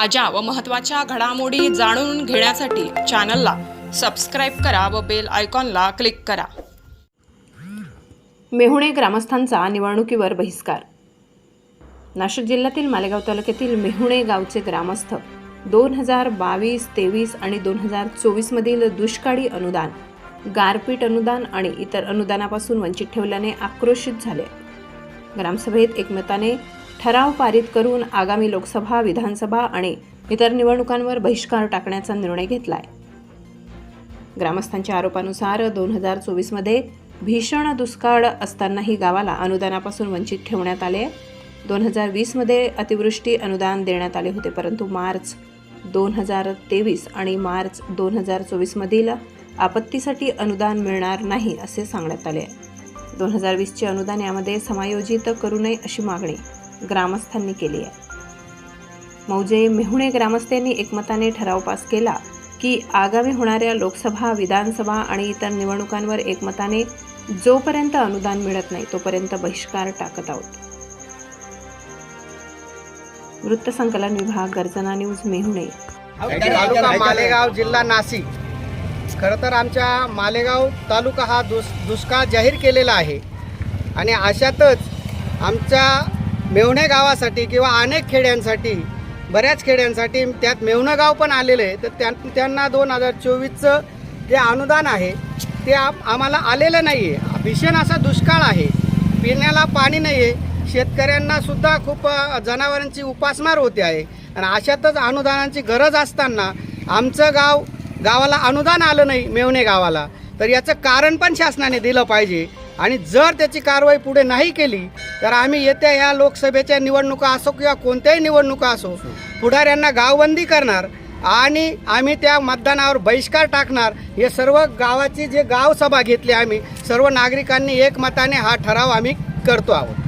ताज्या व महत्त्वाच्या घडामोडी जाणून घेण्यासाठी चॅनलला सबस्क्राईब करा व बेल आयकॉनला क्लिक करा. मेहुणे ग्रामस्थांचा निवडणुकीवर बहिष्कार. नाशिक जिल्ह्यातील मालेगाव तालुक्यातील मेहुणे गावचे ग्रामस्थ दोन हजार बावीस तेवीस आणि दोन हजार चोवीसमधील दुष्काळी अनुदान गारपीट अनुदान आणि इतर अनुदानापासून वंचित ठेवल्याने आक्रोशित झाले. ग्रामसभेत एकमताने ठराव पारित करून आगामी लोकसभा विधानसभा आणि इतर निवडणुकांवर बहिष्कार टाकण्याचा निर्णय घेतलाय. ग्रामस्थांच्या आरोपानुसार दोन हजार चोवीसमध्ये भीषण दुष्काळ असतानाही गावाला अनुदानापासून वंचित ठेवण्यात आले. दोन हजार वीसमध्ये अतिवृष्टी अनुदान देण्यात आले होते परंतु मार्च दोन हजार तेवीस आणि मार्च दोन हजार चोवीसमधील आपत्तीसाठी अनुदान मिळणार नाही असे सांगण्यात आले. दोन हजार वीसचे अनुदान यामध्ये समायोजित करू नये अशी मागणी ग्रामस्थांनी केली आहे. मौजे मेहुणे ग्रामस्थांनी एकमताने ठराव पास केला की आगामी होणाऱ्या लोकसभा विधानसभा आणि इतर निवडणुकांवर एकमताने जोपर्यंत अनुदान मिळत नाही तोपर्यंत बहिष्कार टाकत आहोत. वृत्तसंकलन विभाग गर्जना न्यूज मेहुणे. तालुका मालेगाव. जिल्हा नाशिक. खरं तर आमच्या मालेगाव तालुका हा दुस दुष्काळ जाहीर केलेला आहे. आणि अशातच आमच्या मेवणे गावासाठी किंवा अनेक खेड्यांसाठी बऱ्याच खेड्यांसाठी त्यात मेवणं गाव पण आलेलं आहे. तर त्या त्यांना दोन हजार चोवीसचं जे अनुदान आहे ते आम्हाला आलेलं नाही आहे भीषण असा दुष्काळ आहे. पिण्याला पाणी नाही आहे शेतकऱ्यांना सुद्धा खूप जनावरांची उपासमार होते आहे. आणि अशातच अनुदानाची गरज असताना आमचं गाव गावाला अनुदान आलं नाही मेवणे गावाला. तर याचं कारण पण शासनाने दिलं पाहिजे. आणि जर त्याची कारवाई पुढे नाही केली तर आम्ही येत्या या लोकसभेच्या निवडणुका असो किंवा कोणत्याही निवडणुका असो पुढाऱ्यांना गावबंदी करणार आणि आम्ही त्या मतदानावर बहिष्कार टाकणार. हे सर्व गावाची जे गावसभा घेतली आम्ही सर्व नागरिकांनी एकमताने हा ठराव आम्ही करतो आहोत.